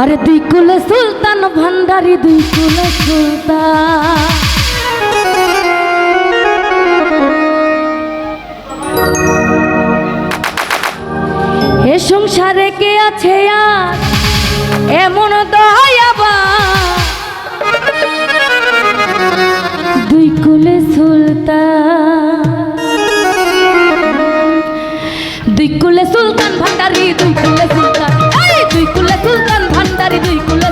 আরে দুই কুলে সুলতান, ভান্ডারি দুই কুলে সুলতান। হে সংসারে কে আছে আর এমন দয়াবা দুই কুলে সুলতান। দুই কুলে সুলতান, ভান্ডারি, দুই কুলে সুলতান।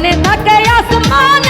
ਨੇ ਨਾ ਕਿਆ ਅਸਮਾਨ